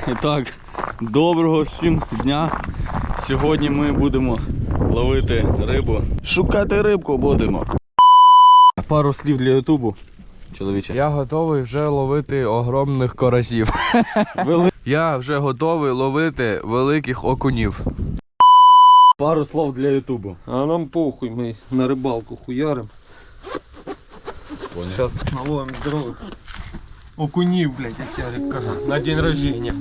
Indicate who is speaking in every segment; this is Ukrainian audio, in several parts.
Speaker 1: І так, доброго всім дня. Сьогодні ми будемо ловити рибу. Шукати рибку будемо. Пару слів для Ютубу. Чоловіче.
Speaker 2: Я готовий вже ловити огромних карасів.
Speaker 1: Вели-
Speaker 2: Я вже готовий ловити великих окунів.
Speaker 1: Пару слов для Ютубу.
Speaker 3: А нам похуй, мы на рыбалку хуярим. Сейчас наловим здоровых окунів, блядь, як Ярик каже, на день рождения.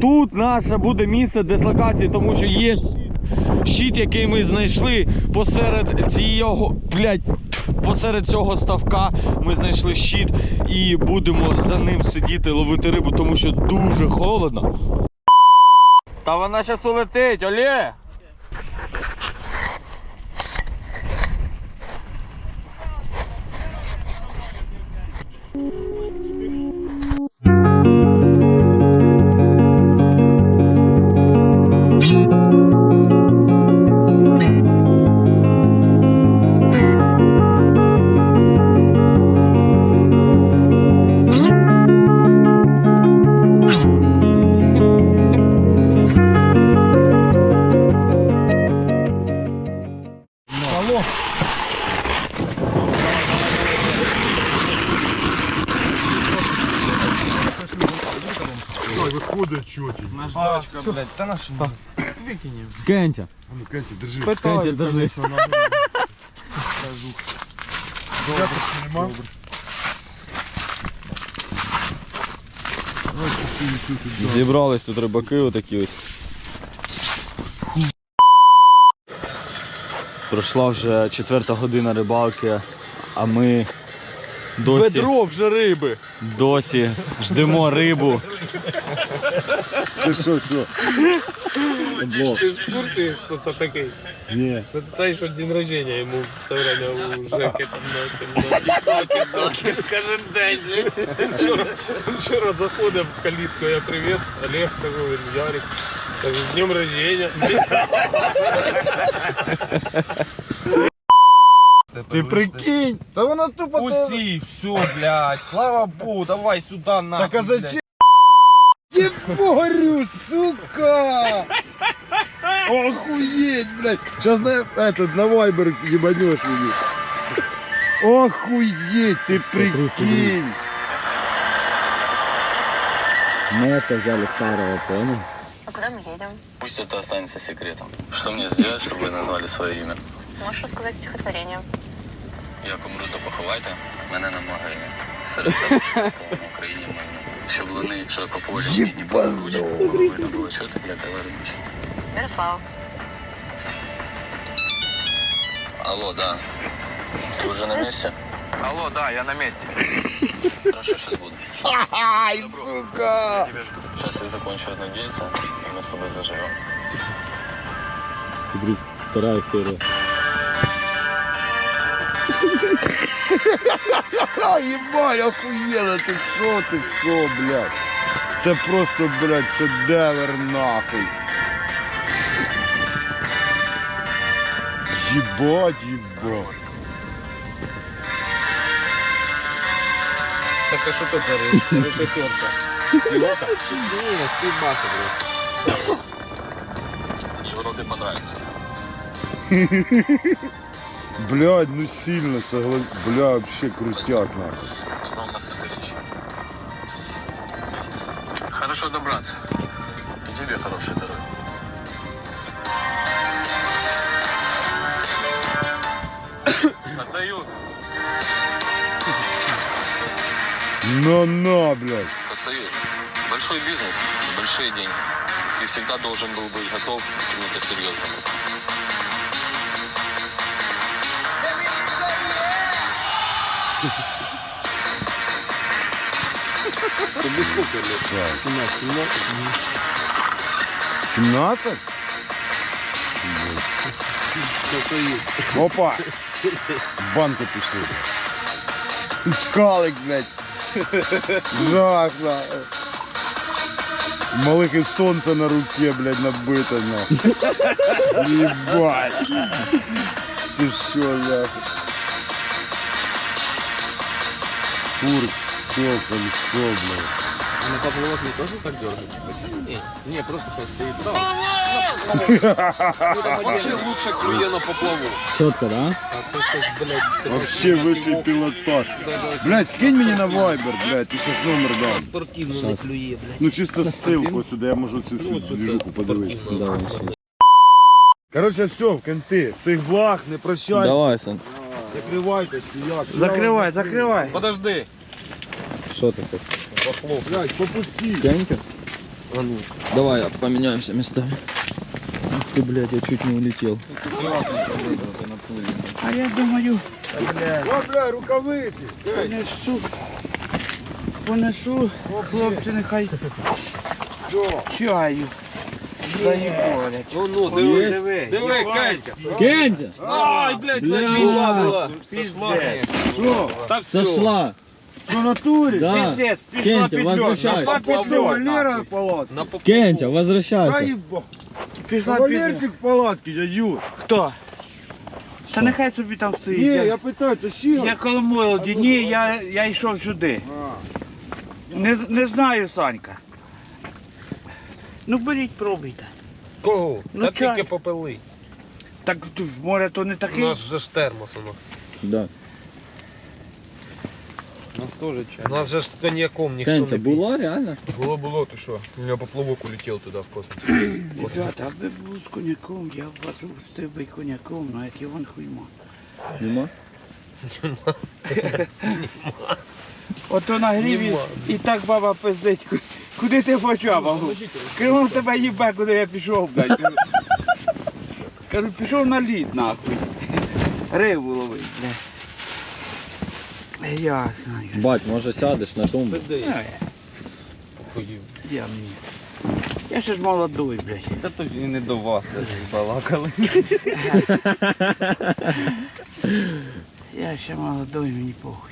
Speaker 1: Тут наше буде місце дислокації, тому що є щит, який ми знайшли посеред цього, блядь, посеред цього ставка. Ми знайшли щит і будемо за ним сидіти, ловити рибу, тому що дуже холодно. Та вона зараз улетить, Олє!
Speaker 3: Наждачка, блядь, та наш викинем.
Speaker 1: Кентя, Кентя, держи. Зібрались тут рибаки отакі ось. Пройшла вже четверта година рибалки, а ми досі,
Speaker 3: вже риби.
Speaker 1: досі ждемо рибу. Це що, що? Блок.
Speaker 3: Ти в курсі, хто це такий?
Speaker 1: Ні.
Speaker 3: Це цей, що день рождения йому все время у Жеки там на цьому на тіктокі, доки, кожен день. Вчора, вчора заходив в калітку, я привіт, Олег, кажу, він Ярик. Кажу, з днем рождения.
Speaker 4: Ти прикинь, та вона тупо
Speaker 3: Усі, все, блядь, слава Богу, давай сюди нахуй.
Speaker 4: Так а зачем? Я говорю, сука! Охуеть, блядь! Сейчас на этот на вайбер ебанешь мне. Охуеть, ты прикинь!
Speaker 1: Мерса взяли старого, понял?
Speaker 5: А куда мы едем?
Speaker 6: Пусть это останется секретом. Что мне сделать, чтобы вы назвали свое имя?
Speaker 5: Можешь рассказать стихотворение?
Speaker 6: Як умру, то поховайте мене на могилі. Серед себе по Україні майну. Щоб луни широкополі бідні поруч. Видно було чути, як вернусь.
Speaker 5: Мирослава.
Speaker 6: Алло, да. Ты уже на месте?
Speaker 2: Алло, да, я на місці.
Speaker 6: Хорошо, сейчас буду.
Speaker 4: Ай, сука!
Speaker 6: Сейчас я закончу одно дельце, и мы с тобой заживем.
Speaker 1: Смотрите, вторая серия.
Speaker 4: А, ебать, охуенно, ты шо, ты шо, блядь? Це просто, блядь, шедевр нахуй. Ебать, ебать.
Speaker 3: Так а що тут за ри- режисерка? Пілота? Ні, стрільбаша, блядь.
Speaker 6: Егору ты понравится.
Speaker 4: Блядь, ну сильно согласен. Бля, вообще крутяк нахуй.
Speaker 6: Ровно 100 тысяч. Хорошо добраться. И тебе хорошей дороги. Посоюз.
Speaker 4: На-на, блядь.
Speaker 6: Посоюз. Большой бизнес, большие деньги. Ты всегда должен был быть готов к чему-то серьезному.
Speaker 3: Тобі скільки лет? 17, 17.
Speaker 4: 17? блядь. Опа! Банку пішли. Чкалик, блядь. Жах, Малих і сонце на руке, блядь, набито, на. Ебать. Ти що, нахуй? Курк, все, кольцо, блядь.
Speaker 3: На поплавок не тоже так дергать? Не, не, просто постоит. Вообще лучше клює на поплавок.
Speaker 7: Чітко, да?
Speaker 3: А це щось, блядь, це
Speaker 4: Вообще вищий пілотаж. Блядь, скинь мені на Viber, блядь, ти щас номер дам.
Speaker 3: спортивно не клює, блядь.
Speaker 4: Ну чисто ссылку сюди, я можу цю всю движуху подивитися.
Speaker 7: Давай,
Speaker 4: Короче, все, в кенти. Цих благ, не прощай.
Speaker 7: Давай, Сан.
Speaker 4: Закривайте, чи як.
Speaker 8: Закривай, закривай.
Speaker 3: Подожди.
Speaker 7: Що таке?
Speaker 4: Блядь, попусти.
Speaker 7: Кентер? Давай поменяемся местами. Ух ты, блядь, я чуть не улетел.
Speaker 8: А я думаю,
Speaker 4: О, бля, рукавиці.
Speaker 8: понесу, понесу, хлопці нехай чаю. Заїборять.
Speaker 3: Ну, ну, диви, диви. Диви, Катя.
Speaker 7: Кентя!
Speaker 3: Ай, блядь,
Speaker 7: Бля.
Speaker 3: була, була. Сошла.
Speaker 8: Що?
Speaker 3: Та все.
Speaker 7: Сошла!
Speaker 8: Що натурі?
Speaker 7: Да.
Speaker 8: Пиздец, пішла
Speaker 7: Кентя,
Speaker 8: петлю.
Speaker 7: возвращайся.
Speaker 8: Пішла петлю.
Speaker 4: Валера палатки.
Speaker 3: На поплавок.
Speaker 7: Кентя, возвращайся.
Speaker 8: Пішла петлю.
Speaker 4: Валерчик палатки, дядю.
Speaker 8: Хто? Та нехай собі там стоїть.
Speaker 4: Ні,
Speaker 8: Я-
Speaker 4: я питаю, ти ще?
Speaker 8: Я коло молоді, ні, я, я йшов сюди. Не, не знаю, Санька. Ну беріть, пробуйте.
Speaker 3: Кого?
Speaker 8: Ну,
Speaker 3: Та
Speaker 8: чай.
Speaker 3: тільки попили.
Speaker 8: Так тут море то не
Speaker 3: У
Speaker 8: такий.
Speaker 3: нас же ж термос, воно.
Speaker 7: Да.
Speaker 3: У нас теж чай. У нас же ж з коньяком ніхто
Speaker 7: Кентя,
Speaker 3: не п'є.
Speaker 7: було реально?
Speaker 3: Було, було, ти що? У мене поплавок улетів туди в космос.
Speaker 8: Ребята, аби був з коньяком, я б вас устив би коньяком, ну як Іван Хуйма.
Speaker 7: Нема?
Speaker 8: Ото нагрів і,
Speaker 3: Нема.
Speaker 8: і так баба пиздить. Куди ти почав, бабу? Кривом тебе їбе, куди я пішов, блядь. Кажу, пішов на лід, нахуй. Рибу ловить, блядь. Ясно.
Speaker 7: Бать, може сядеш на тумбу?
Speaker 3: Сиди.
Speaker 8: Е, Я мені. Я ще ж молодой, блядь.
Speaker 2: Та то і не до вас навіть балакали.
Speaker 8: Я ще молодой, мені похуй.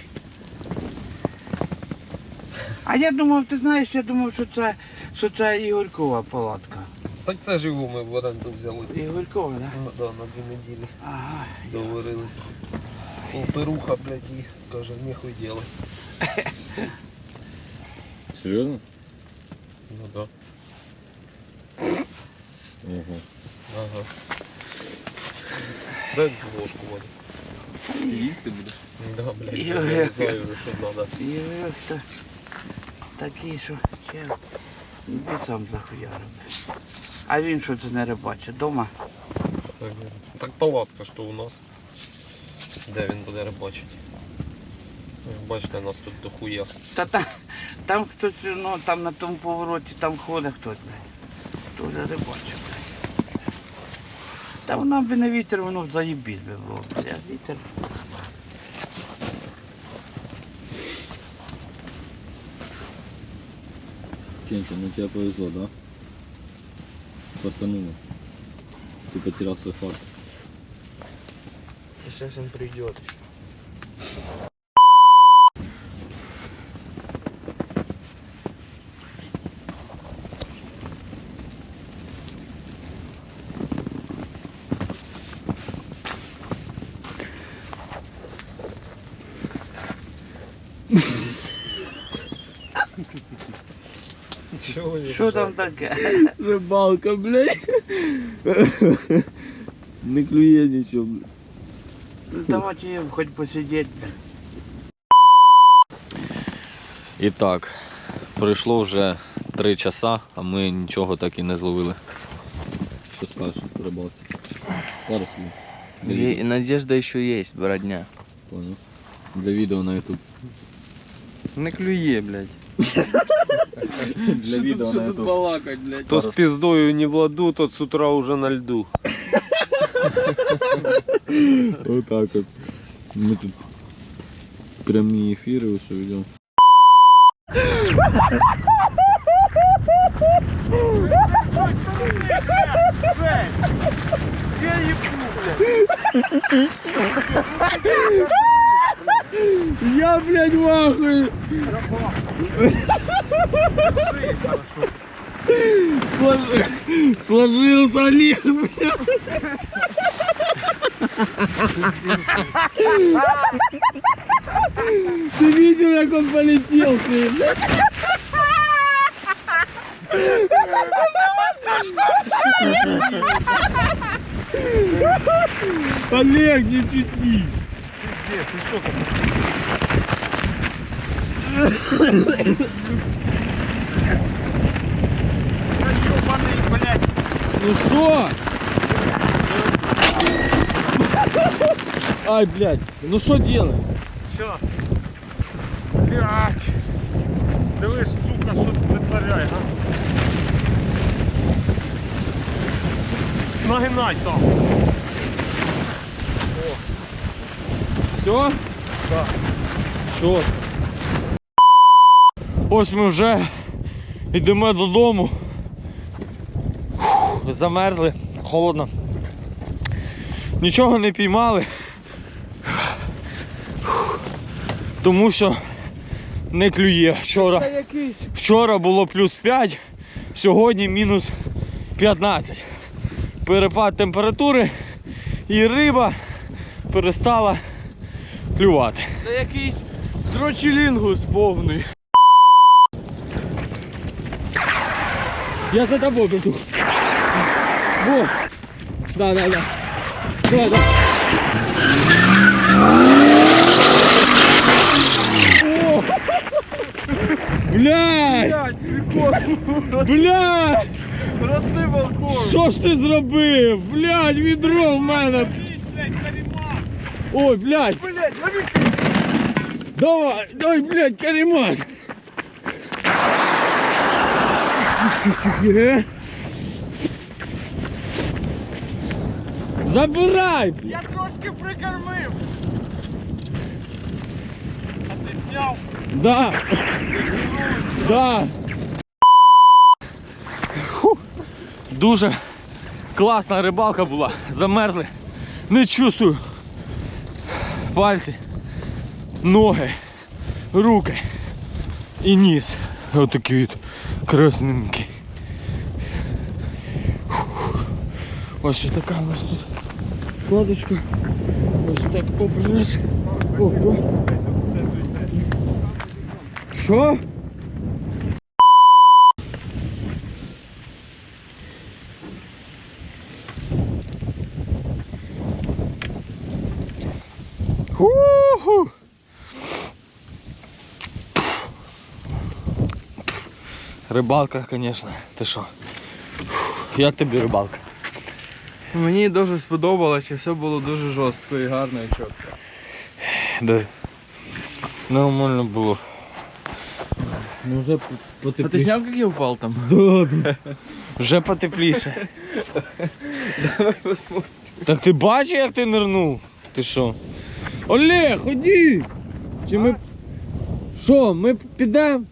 Speaker 8: А я думав, ти знаєш, я думав, що це, що це Ігорькова палатка.
Speaker 3: Так це ж його ми в оренду взяли.
Speaker 8: Ігорькова, так?
Speaker 3: Ну, да, на дві неділі
Speaker 8: Ага.
Speaker 3: договорились. Оперуха, блядь, і каже, ніхуй делать.
Speaker 7: Серйозно?
Speaker 3: Ну да.
Speaker 7: Ого.
Speaker 3: Ага. Дай ложку води.
Speaker 2: Їсти будеш?
Speaker 3: Да, блядь,
Speaker 8: Ігор,
Speaker 3: я не
Speaker 8: як-
Speaker 3: знаю вже, що треба.
Speaker 8: Ігорьок то Такий, що. Іди сам захуярив. А він що це не рибачить? Дома?
Speaker 3: Так, так палатка, що у нас. Де він буде рибачити? Як Бачите, нас тут дохуя.
Speaker 8: Та там, там хтось, ну там на тому повороті, там ходить хтось, блядь. Тоже рибачить, блядь. Та воно би не вітер, воно б заїбіть би було. блядь. Вітер.
Speaker 7: Кентя, ну тебе повезло, да? Фартануло. Ты потерял свой фарт.
Speaker 3: Сейчас он придет. Чего не
Speaker 8: Що там таке?
Speaker 7: Рыбалка, блядь. Не клює нічого, блядь.
Speaker 8: Ну, Давайте хоч посидіти.
Speaker 1: І так, пройшло вже три часа, а ми нічого так і не зловили.
Speaker 7: Що скажеш рибалці? Зараз
Speaker 2: Є- Надежда ще є, бродня.
Speaker 7: Понял. Для відео на YouTube.
Speaker 2: Не клює, блядь.
Speaker 7: Для відео на YouTube.
Speaker 2: балакать, блядь?
Speaker 3: То с пиздою не в ладу, тот с утра уже на льду.
Speaker 7: Отак от. Ми тут прямі ефіри усе ведемо.
Speaker 1: Я, блядь, в ахуе. Сложи- Сложился Олег, блядь. Ты видел, как он полетел, ты, блядь? Олег, не шути. Ну что? Ай, блядь, ну что делать?
Speaker 3: Щас. Блядь. Дивись, сука, що ти витворяє, га? Нагинай там.
Speaker 1: Все?
Speaker 3: Так.
Speaker 1: Все. Ось ми вже йдемо додому. Фух, Замерзли, холодно. Нічого не піймали. Фух. Тому що не клює. Вчора, вчора було плюс 5, сьогодні мінус 15. Перепад температури і риба перестала клювати.
Speaker 2: Це якийсь дрочелінгус повний.
Speaker 1: Я за тобой, братух. Во. Да, да, да. Давай, давай. О! Блядь! Блядь!
Speaker 2: Розсипав корм.
Speaker 1: Що ж ти зробив? Блядь, відро в мене. Ой, блядь. Давай, давай, блядь, каремат. Забирай!
Speaker 3: Я трошки прикормив. А ти зняв?
Speaker 1: Да. Да. Фу. Дуже класна рибалка була. Замерзли. Не чувствую. Пальці, ноги, руки і ніс. Отакий от красненький. Ось така у нас тут кладочка. Ось так оп, раз. Оп, Що? Рибалка, звісно. Ти що? Як тобі рибалка?
Speaker 2: Мені дуже сподобалося, все було дуже жорстко і гарно і чітко.
Speaker 1: Да. Нормально було. Ну вже
Speaker 2: А ти зняв, як я впав там?
Speaker 1: Вже потепліше.
Speaker 2: Давай посмотрим.
Speaker 1: Так ти бачиш, як ти нирнув? Ти що? Олег, ході! Чи ми. Що, ми підемо?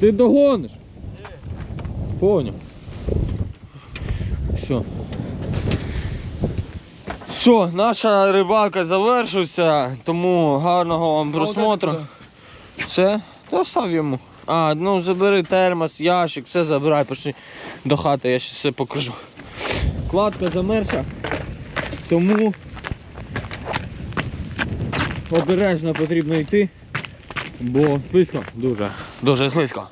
Speaker 1: Ти догониш? Поняв. Все. Все, наша рибалка завершується, тому гарного вам просмотру. Все, достав йому. А, ну забери термос, ящик, все забирай, пішли до хати, я ще все покажу. Кладка замерша, тому обережно потрібно йти, бо слизько, дуже, дуже слизько.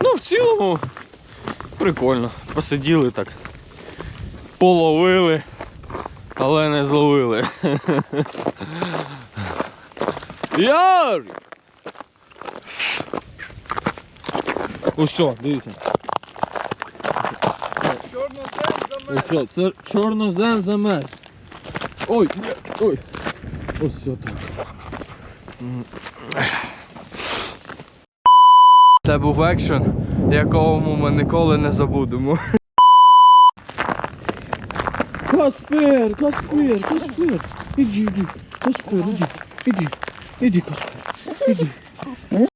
Speaker 1: Ну, в цілому прикольно. Посиділи так, половили, але не зловили. Ярик! Усьо, дивіться. Усьо, це чорнозем замерз. Ой, ой. Ось так.
Speaker 2: Це був екшен, якого ми ніколи не забудемо.
Speaker 1: Каспер, Каспер, Каспер. Іди, іди. Каспер, іди. Іди. Іди, Каспер. Іди.